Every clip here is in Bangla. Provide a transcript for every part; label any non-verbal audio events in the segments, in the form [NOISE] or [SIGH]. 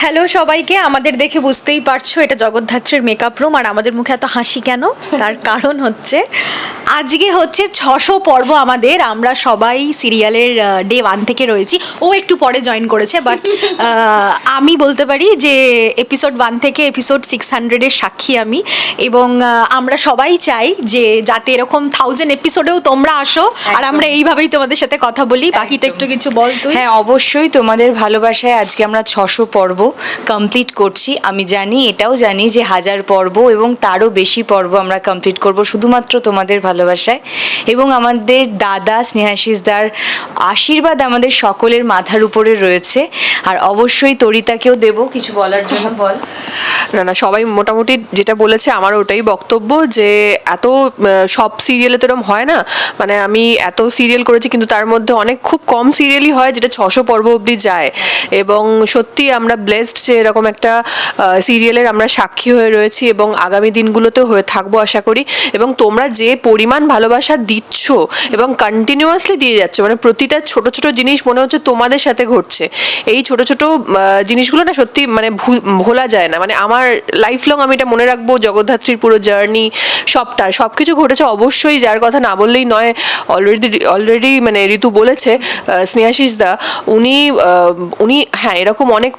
হ্যালো সবাইকে। আমাদের দেখে বুঝতেই পারছ এটা জগদ্ধাত্রীর মেকআপ রুম আর আমাদের মুখে এত হাসি কেন? তার [LAUGHS] কারণ হচ্ছে আজকে হচ্ছে ছশো পর্ব আমাদের। আমরা সবাই সিরিয়ালের ডে ওয়ান থেকে রয়েছি। ও একটু পরে জয়েন করেছে বাট [LAUGHS] আমি বলতে পারি যে এপিসোড ওয়ান থেকে এপিসোড সিক্স হান্ড্রেডের সাক্ষী আমি। এবং আমরা সবাই চাই যে যাতে এরকম থাউজেন্ড এপিসোডেও তোমরা আসো আর আমরা এইভাবেই তোমাদের সাথে কথা বলি। বাকিটা একটু কিছু বল তুই। হ্যাঁ অবশ্যই তোমাদের ভালোবাসায় আজকে আমরা ছশো পর্ব কমপ্লিট করছি। আমি জানি, এটাও জানি যে হাজার পর্ব এবং তারও বেশি পর্ব আমরা কমপ্লিট করব শুধুমাত্র তোমাদের ভালোবাসায়। এবং আমাদের দাদা স্নেহাশিসদার আশীর্বাদ আমাদের সকলের মাথার উপরে রয়েছে। আর অবশ্যই তরিতাকেও দেব, কিছু বলার জন্য বল। না না, সবাই মোটামুটি যেটা বলেছে আমার ওটাই বক্তব্য যে এত সব সিরিয়ালে তো এরকম হয় না। মানে আমি এত সিরিয়াল করেছি কিন্তু তার মধ্যে অনেক খুব কম সিরিয়ালই হয় যেটা ছশো পর্ব অবধি যায়। এবং সত্যি আমরা ব্লেসড যে এরকম একটা সিরিয়ালের আমরা সাক্ষী হয়ে রয়েছি এবং আগামী দিনগুলোতেও হয়ে থাকব আশা করি। এবং তোমরা যে পরিমাণ ভালোবাসা দিচ্ছ এবং কন্টিনিউয়াসলি দিয়ে যাচ্ছ মানে প্রতিটা ছোট ছোট জিনিস মনে হচ্ছে তোমাদের সাথে ঘটছে। এই ছোট ছোট জিনিসগুলো না সত্যি মানে ভোলা যায় না। মানে আমার লাইফ লং আমি এটা মনে রাখব, জগদ্ধাত্রীর পুরো জার্নি সবটা সব কিছু ঘটেছে অবশ্যই, যার কথা না বললেই নয় অলরেডি অলরেডি মানে ঋতু বলেছে স্নেহাশিস দা, উনি উনি হ্যাঁ এরকম অনেক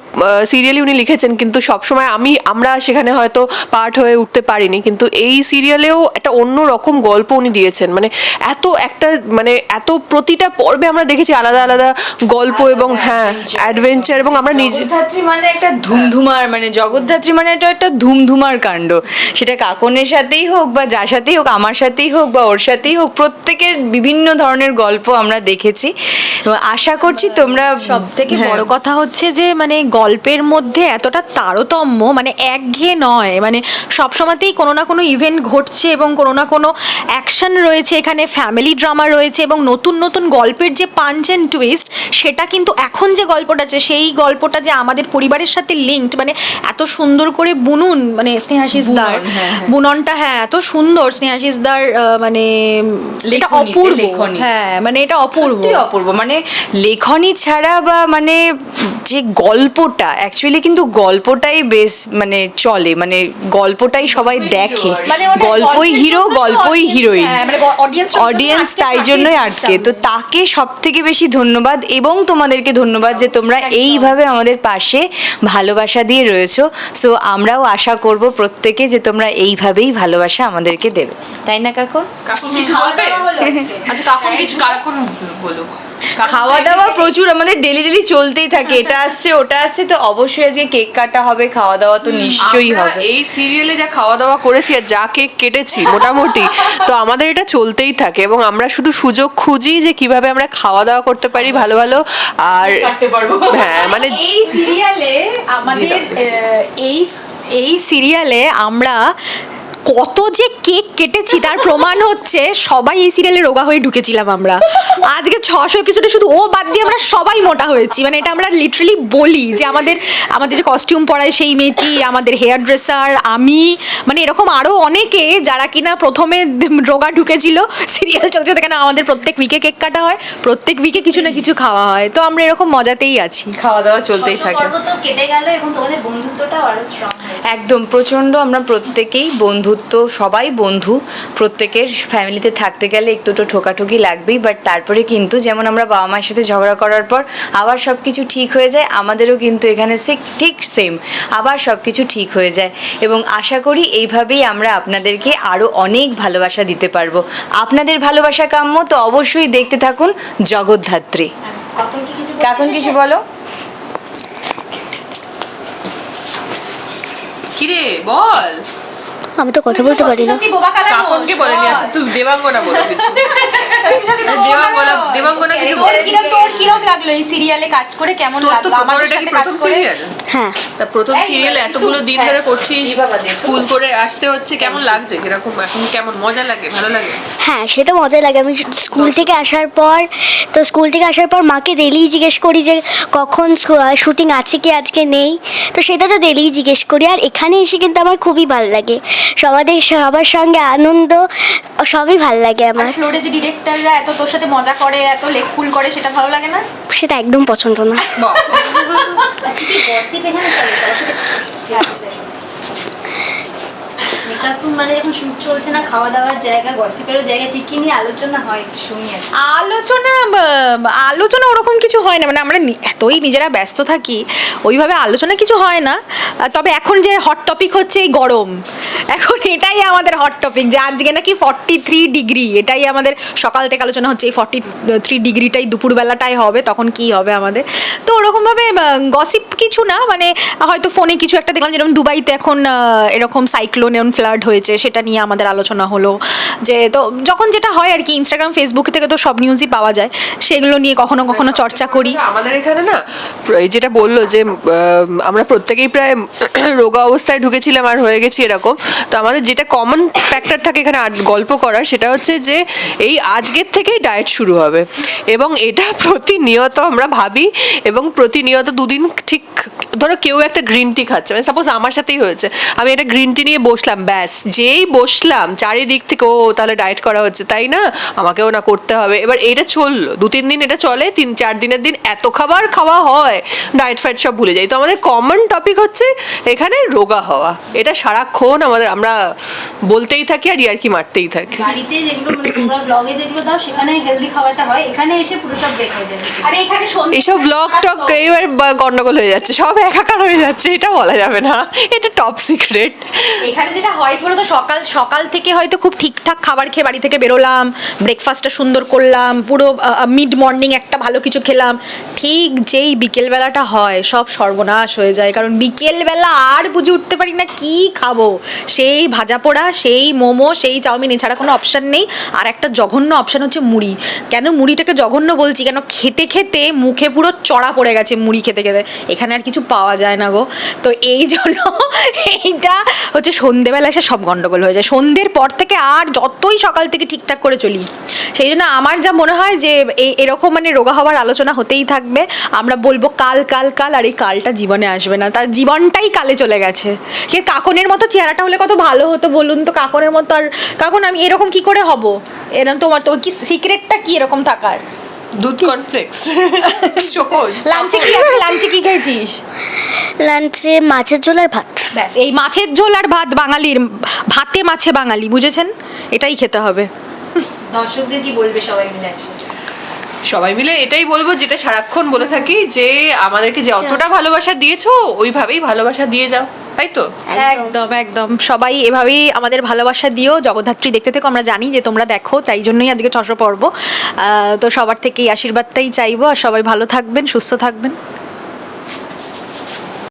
সিরিয়ালই উনি লিখেছেন কিন্তু সবসময় আমি আমরা সেখানে হয়তো পার্ট হয়ে উঠতে পারিনি কিন্তু এই সিরিয়ালেও একটা অন্য রকম গল্প উনি দিয়েছেন। মানে এত একটা মানে এত প্রতিটা পর্বে আমরা দেখেছি আলাদা আলাদা গল্প এবং হ্যাঁ অ্যাডভেঞ্চার এবং আমরা নিজে জগদ্ধাত্রী মানে একটা ধুমধুমার মানে জগদ্ধাত্রী মানে এটা একটা ধুমধুমার কাণ্ড। সেটা কাকনের সাথেই হোক বা যার সাথেই হোক আমার সাথেই হোক বা ওর সাথেই হোক প্রত্যেকের বিভিন্ন ধরনের গল্প আমরা দেখেছি। এবং আশা করছি তোমরা সব থেকে হ্যাঁ। বড় কথা হচ্ছে যে মানে গল্পের মধ্যে এতটা তারতম্য মানে একঘেয়ে নয় মানে সবসময়তেই কোনো না কোনো ইভেন্ট ঘটছে এবং কোনো না কোনো অ্যাকশন রয়েছে এখানে ফ্যামিলি ড্রামা রয়েছে এবং নতুন নতুন গল্পের যে পাঞ্চ অ্যান্ড টুইস্ট সেটা কিন্তু এখন যে গল্পটা আছে সেই গল্পটা যে আমাদের পরিবারের সাথে লিঙ্কড মানে এত সুন্দর করে বুনুন মানে স্নেহাশিস দার বুনন, হ্যাঁ, হ্যাঁ। বুননটা হ্যাঁ এত সুন্দর স্নেহাশিস দার আহ, মানে এটা অপূর্ব লেখনী। হ্যাঁ মানে এটা অপূর্ব অপূর্ব মানে লেখনী ছাড়া বা মানে যে গল্পটা অ্যাকচুয়ালি কিন্তু গল্পটাই বেশ মানে চলে মানে গল্পটাই সবাই দেখে। মানে গল্পই হিরো গল্পই হিরোইন হ্যাঁ, মানে অডিয়েন্স তাই জন্যই আটকে। তো তাকে সব থেকে বেশি ধন্যবাদ এবং তোমাদেরকে ধন্যবাদ যে তোমরা এইভাবে আমাদের পাশে ভালোবাসা দিয়ে রয়েছো। সো আমরাও আশা করব প্রত্যেকে যে তোমরা এইভাবেই ভালোবাসা আমাদেরকে দেবে। তাই না কাকুর কাকুন কিছু বলবে? [LAUGHS] আচ্ছা কাকুন কিছু কাকুন বলুক। খাওয়া দাওয়া প্রচুর আমাদের ডেলি ডেলি চলতেই থাকে। এটা আসছে ওটা আসছে তো অবশ্যই আজকে কেক কাটা হবে খাওয়া দাওয়া তো নিশ্চয়ই হবে। এই সিরিয়ালে যা খাওয়া দাওয়া করেছি আর যা কেক কেটেছি মোটামুটি তো আমাদের এটা চলতেই থাকে এবং আমরা শুধু সুযোগ খুঁজি যে কীভাবে আমরা খাওয়া দাওয়া করতে পারি ভালো ভালো আর হ্যাঁ মানে এই সিরিয়ালে আমাদের এই এই সিরিয়ালে আমরা কত যে কেক কেটেছি তার প্রমাণ হচ্ছে সবাই এই সিরিয়ালে রোগা হয়ে ঢুকেছিলাম আমরা। আজকে ছশো এপিসোডে শুধু ও বাদ দিয়ে আমরা সবাই মোটা হয়েছি। মানে এটা আমরা লিটারালি বলি যে আমাদের আমাদের যে কস্টিউম পরায় সেই মেয়েটি আমাদের হেয়ার ড্রেসার আমি মানে এরকম আরও অনেকে যারা কিনা প্রথমে রোগা ঢুকেছিল সিরিয়াল চলতে থাকে না আমাদের প্রত্যেক উইকে কেক কাটা হয় প্রত্যেক উইকে কিছু না কিছু খাওয়া হয়। তো আমরা এরকম মজাতেই আছি। খাওয়া দাওয়া চলতেই থাকে। পর্ব তো কেটে গেল এবং তোমাদের বন্ধুত্বটাও আরও স্ট্রং হয়েছে। একদম প্রচণ্ড আমরা প্রত্যেকেই বন্ধুত্ব, সবাই বন্ধু। প্রত্যেকের ফ্যামিলিতে থাকতে গেলে একটু তো ঠোকাঠুকি লাগবেই বাট তারপরে কিন্তু যেমন আমরা বাবা মায়ের সাথে ঝগড়া করার পর আবার সব কিছু ঠিক হয়ে যায়, আমাদেরও কিন্তু এখানে সে ঠিক সেম আবার সব কিছু ঠিক হয়ে যায়। এবং আশা করি এইভাবেই আমরা আপনাদেরকে আরও অনেক ভালোবাসা দিতে পারব। আপনাদের ভালোবাসা কাম্য, তো অবশ্যই দেখতে থাকুন জগদ্ধাত্রী। কাকুন, কিছু? বলো? কিরে, বল। আমি তো কথা বলতে পারি না। কাকুনকে বলেনি তুই দেবাঙ্গনা বলে দেবাঙ্গনা দেবাঙ্গনা কিছু কিরম তোর কিরম লাগল এই সিরিয়ালে কাজ করে? কেমন লাগল? আমাদের তোর এটা কি সাথে কাজ করে? হ্যাঁ। তা প্রথম সিরিয়াল এতগুলো দিন ধরে করছিস। স্কুল করে আসতে হচ্ছে কেমন লাগছে? এখন কেমন? মজা লাগে? ভালো লাগে? হ্যাঁ সেটা মজা লাগে। আমি স্কুল থেকে আসার পর তো স্কুল থেকে আসার পর মাকে ডেলিই জিজ্ঞেস করি যে কখন শুটিং আছে কি আজকে নেই? তো সেটা তো ডেলিই জিজ্ঞেস করি। আর এখানে এসে কিন্তু আমার খুবই ভালো লাগে। সবাদের সবার সঙ্গে আনন্দ সবই ভালো লাগে আর আমার ফ্লোরে যে ডিরেক্টররা এত তোর সাথে মজা করে এত লেকপুল করে সেটা ভালো লাগে না? সেটা একদম পছন্দ না। [LAUGHS] মানে যখন শুট চলছে না খাওয়া দাওয়ার জায়গা গসিপেরও জায়গা কি কি নিয়ে আলোচনা হয় আলোচনা আলোচনা ওরকম কিছু হয় না মানে আমরা এতই নিজেরা ব্যস্ত থাকি ওইভাবে আলোচনা কিছু হয় না। তবে এখন যে হট টপিক হচ্ছে এই গরম এখন এটাই আমাদের হট টপিক যে আজকে নাকি ফর্টি থ্রি ডিগ্রি এটাই আমাদের সকাল থেকে আলোচনা হচ্ছে এই ফর্টি থ্রি ডিগ্রিটাই দুপুরবেলাটাই হবে তখন কি হবে আমাদের? তো ওরকমভাবে গসিপ কিছু না মানে হয়তো ফোনে কিছু একটা দেখলাম যেরকম দুবাইতে এখন এরকম সাইক্লোন এমন ফ্লাড হয়েছে সেটা নিয়ে আমাদের আলোচনা হলো যে তো যখন যেটা হয় আর কি ইনস্টাগ্রাম ফেসবুক থেকে তো সব নিউজই পাওয়া যায় সেগুলো নিয়ে কখনো কখনো চর্চা করি। আমাদের এখানে না এই যেটা বলল যে আমরা প্রত্যেকেই প্রায় [CLEARS THROAT] রোগা অবস্থায় ঢুকেছিলাম আর হয়ে গেছি এরকম। তো আমাদের যেটা কমন ফ্যাক্টর থাকে এখানে গল্প করার, সেটা হচ্ছে যে এই আজকের থেকেই ডায়েট শুরু হবে। এবং এটা প্রতিনিয়ত আমরা ভাবি এবং প্রতিনিয়ত দুদিন ঠিক ধরো কেউ একটা গ্রিন টি খাচ্ছে। মানে সাপোজ আমার সাথেই হয়েছে। আমি একটা গ্রিন টি নিয়ে বসলাম, ব্যাস। যেই বসলাম, চারিদিক থেকে, ও, তাহলে ডায়েট করা হচ্ছে। তাই না? আমাকেও না করতে হবে। এবার এটা চলল। দু, তিন দিন এটা চলে, তিন, চার দিনের দিন এত খাবার খাওয়া হয় ডায়েট ফাইট সব ভুলে যাই। তো আমাদের কমন টপিক হচ্ছে এখানে রোগা হওয়া। এটা সারাক্ষণ আমাদের আমরা বলতেই থাকি আর ইয়ার্কি মারতেই থাকি। বাড়িতে যেগুলো মানে তোমরা ব্লগে যেগুলো দাও সেখানে হেলদি খাবারটা হয়। এখানে এসে পুরো সব ব্রেক হয়ে যায়। আর এখানে এসব ব্লগ টক এবার গন্ডগোল হয়ে যাচ্ছে সব একাকার হয়ে যাচ্ছে এটা বলা যাবে না। এটা টপ সিক্রেট এখানে যেটা হয় কি বলতো সকাল সকাল থেকে হয়তো খুব ঠিকঠাক খাবার খেয়ে বাড়ি থেকে বেরোলাম ব্রেকফাস্টটা সুন্দর করলাম পুরো মিড মর্নিং একটা ভালো কিছু খেলাম। ঠিক যেই বিকেলবেলাটা হয় সব সর্বনাশ হয়ে যায়। কারণ বিকেলবেলা আর বুঝে উঠতে পারি না কি খাব। সেই ভাজা পোড়া, সেই মোমো, সেই চাউমিন, এছাড়া কোনো অপশান নেই। আর একটা জঘন্য অপশান হচ্ছে মুড়ি। কেন মুড়িটাকে জঘন্য বলছি? কেন খেতে খেতে মুখে পুরো চড়া পড়ে গেছে মুড়ি খেতে খেতে। এখানে আর কিছু পাওয়া যায় না গো। তো এই জন্য [LAUGHS] এইটা হচ্ছে সন্ধেবেলা এসে সব গন্ডগোল হয়ে যায়। সন্ধ্যের পর থেকে আর যতই সকাল থেকে ঠিকঠাক করে চলি, সেই জন্য আমার যা মনে হয় যে এই এরকম মানে রোগা হওয়ার আলোচনা হতেই থাকবে। আমরা বলব কাল কাল কাল, আর এই কালটা জীবনে আসবে না। তার জীবনটাই কালে চলে গেছে। কে কাকনের মতো চেহারাটা হলে কত ভালো হতো বলুন তো? কাকনের মতো আর কাকন আমি এরকম কি করে হব? এরকম তোমার তো কি সিক্রেটটা কি এরকম থাকার? দুধ কমপ্লেক্স চোখোজ [LAUGHS] লাঞ্চে কি লাঞ্চে কি খেয়েছিস? লাঞ্চে মাছের ঝোল আর ভাত। ব্যাস এই মাছের ঝোল আর ভাত বাঙালির ভাতে মাছে বাঙালি বুঝেছেন? এটাই খেতে হবে। দর্শকদের কি বলবে সবাই মিলে একসাথে? সবাই মিলে এটাই বলব, যেটা সারাক্ষণ বলে থাকি যে আমাদেরকে যে অতটা ভালোবাসা দিয়েছ, ওইভাবেই ভালোবাসা দিয়ে যাও, তাই তো? একদম একদম। সবাই এভাবেই আমাদের ভালোবাসা দিও, জগদ্ধাত্রী দেখতে থেকো, আমরা জানি যে তোমরা দেখো, তাই জন্যই আজকে ছশো পর্ব তো সবার থেকে এই আশীর্বাদটাই চাইব, আর সবাই ভালো থাকবেন, সুস্থ থাকবেন।